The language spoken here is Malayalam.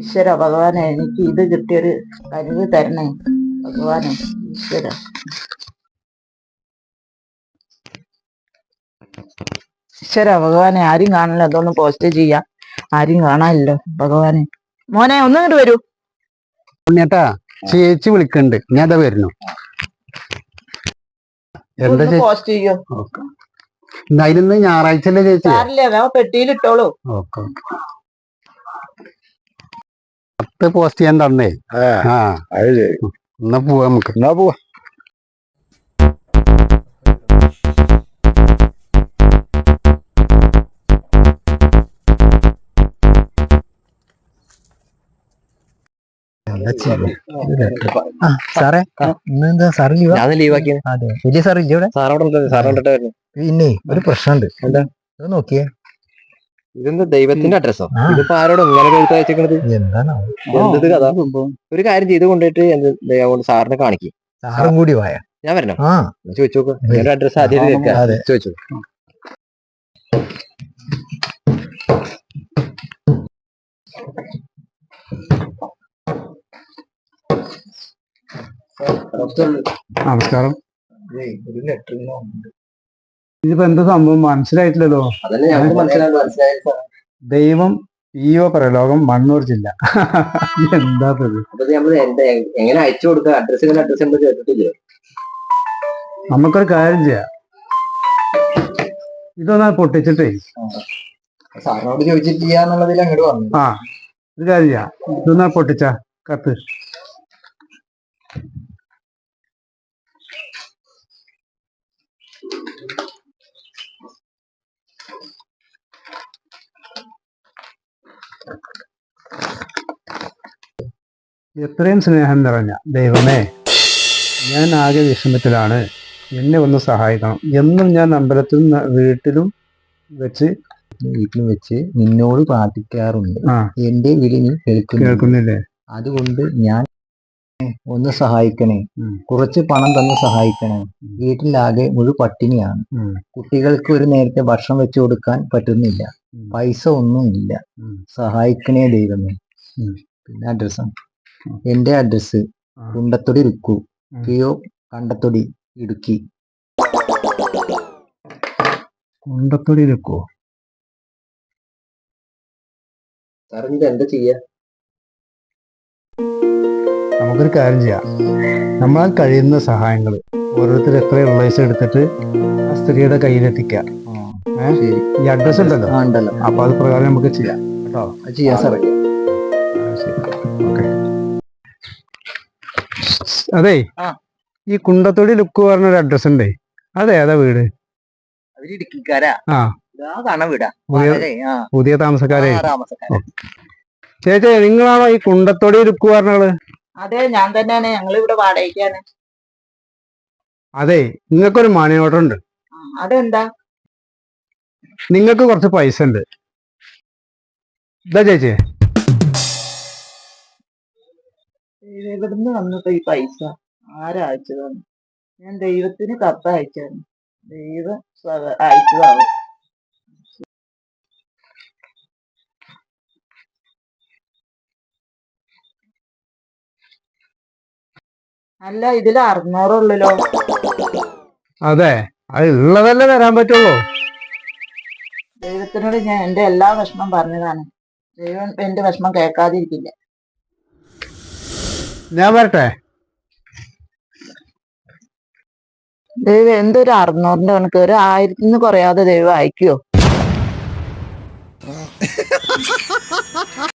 ഈശ്വര ഭഗവാനെ എനിക്ക് ഇത് കിട്ടിയൊരു കഴിവ് തരണേ. ഭഗവാനെ ഈശ്വര. ഈശ്വര ഭഗവാനെ ആരും കാണില്ല. അതൊന്നും പോസ്റ്റ് ചെയ്യാം. ആരും കാണാനില്ലോ. ഭഗവാനെ. മോനെ ഒന്നും ഇങ്ങോട്ട് വരൂ. ഉണ്ണിയേട്ടാ ചേച്ചി വിളിക്കണ്ട്. ഞാൻ അതാ വരുന്നു എന്താ പോസ്റ്റ് ചെയ്യോ? അതിലിന്ന് ഞായറാഴ്ച അല്ലേ ചേച്ചി പെട്ടിയിലിട്ടോളൂ. ഓക്കെ. പത്ത് പോസ്റ്റ് ചെയ്യാൻ തന്നേ. ആ അത് ശരി. എന്നാ പോവാ നമുക്ക്. എന്നാ പോവാ. സാറേ ഇന്നെന്താ സാറ് ലീവാക്കിയത് വലിയ സാർ ഇല്ല ഇവിടെ? പിന്നെ ഒരു പ്രശ്നമുണ്ട്. എന്താ? നോക്കിയേ. ഇതെന്താ ദൈവത്തിന്റെ അഡ്രസ്സോ. ഇതിപ്പോ ആരോടും ഇങ്ങനെ എഴുത്ത് അയച്ചേക്കണത് എന്തത് കഥ? ഒരു കാര്യം ചെയ്ത് കൊണ്ടിട്ട് എന്ത് ദയവുകൊണ്ട് സാറിനെ കാണിക്കും. സാറും കൂടി വായ ഞാൻ വരണോ. ആ. ഞാൻ ചോദിച്ചു നോക്ക്. അഡ്രസ് ആദ്യം. ചോദിച്ചു നമസ്കാരം. ഒരു ലെറ്റർ ഇതിപ്പോ എന്താ സംഭവം? മനസ്സിലായിട്ടില്ലല്ലോ. ദൈവം ഈവ പ്രലോകം മണ്ണൂർ ജില്ല. എന്താ ഇത് ഇത് എങ്ങനെ അയച്ചു കൊടുക്കുക? അഡ്രസ് അഡ്രസ് കേട്ടിട്ടില്ലേ? നമുക്കൊരു കാര്യം ചെയ്യാം. ഇതൊന്നാ പൊട്ടിച്ചിട്ടേ. സാറിനോട് ചോദിച്ചിട്ട് എന്നുള്ളതിൽ അങ്ങോട്ട് വന്നു. ആ ഒരു കാര്യം ചെയ്യാം. ഇതൊന്നാ പൊട്ടിച്ച കത്ത്. എത്രയും സ്നേഹം നിറഞ്ഞ ദൈവമേ ഞാൻ ആകെ വിഷമത്തിലാണ്. എന്നെ ഒന്ന് സഹായിക്കണം എന്നും ഞാൻ അമ്പലത്തിലും വീട്ടിലും വെച്ച് വീട്ടിലും വെച്ച് നിന്നോട് പ്രാർത്ഥിക്കാറുണ്ട്. എന്റെ വിളി നീ കേൾക്കുന്നില്ലേ? അതുകൊണ്ട് ഞാൻ ഒന്ന് സഹായിക്കണേ. കുറച്ച് പണം തന്ന് സഹായിക്കണേ. വീട്ടിലാകെ മുഴു പട്ടിണിയാണ്. കുട്ടികൾക്ക് ഒരു നേരത്തെ ഭക്ഷണം വെച്ചു കൊടുക്കാൻ പറ്റുന്നില്ല. പൈസ ഒന്നും ഇല്ല. സഹായിക്കണേ ദൈവമേ. പിന്നെ അഡ്രസ് എന്റെ അഡ്രസ്. കുണ്ടത്തൊടി രുക്കു ഉം. കിയോ കണ്ടത്തൊടി ഇടുക്കി. കുണ്ടത്തൊടി റിക്കു എന്താ ചെയ്യാ? നമുക്കൊരു കാര്യം ചെയ്യാം. നമ്മളാൽ കഴിയുന്ന സഹായങ്ങൾ ഓരോരുത്തർ എത്ര റിലേഷൻ എടുത്തിട്ട് ആ സ്ത്രീയുടെ കയ്യിലെത്തിക്കുക ഈ അഡ്രസ് ഉണ്ടല്ലോ. ഉണ്ടല്ലോ. അപ്പൊ അത് പ്രകാരം നമുക്ക് ചെയ്യാം. കേട്ടോ ചെയ്യാം സാറേ. ശരി. ഓക്കെ. അതെ. ഈ കുണ്ടത്തൊടി ലുക്ക് പറഞ്ഞ ഒരു അഡ്രസ് ഉണ്ട്. അതെ അതാ വീട്. ആ. പുതിയ താമസക്കാരെ. ചേച്ചി നിങ്ങളാണോ ഈ കുണ്ടത്തൊടി ലുക്ക് പറഞ്ഞത്? അതെ ഞാൻ തന്നെയാണ്. ഞങ്ങൾ ഇവിടെ വാടകയ്ക്കാണ്. അതെ നിങ്ങൾക്കൊരു മണി ഓർഡർ ഉണ്ട്. അതെന്താ? നിങ്ങൾക്ക് കുറച്ച് പൈസ ഉണ്ട്. ഇതാ ചേച്ചി. എവിടുന്ന് വന്നിട്ട് ഈ പൈസ ആരയച്ചതാണ് ഞാൻ ദൈവത്തിന് കത്ത് അയച്ചാണ് ദൈവം അയച്ചതാണ് അല്ല ഇതിൽ അറുന്നൂറുള്ളല്ലോ. അതെ അത് ഉള്ളതല്ലേ തരാൻ പറ്റുള്ളൂ. ദൈവത്തിനോട് ഞാൻ എന്റെ എല്ലാ വിഷമം പറഞ്ഞതാണ്. ദൈവം എന്റെ വിഷമം കേൾക്കാതിരിക്കില്ല. ഞാൻ വരട്ടെ? ദൈവം എന്തൊരു അറുന്നൂറിന്റെ കണക്ക്? ഒരു ആയിരത്തിന് കുറയാതെ ദൈവം അയക്കുവോ?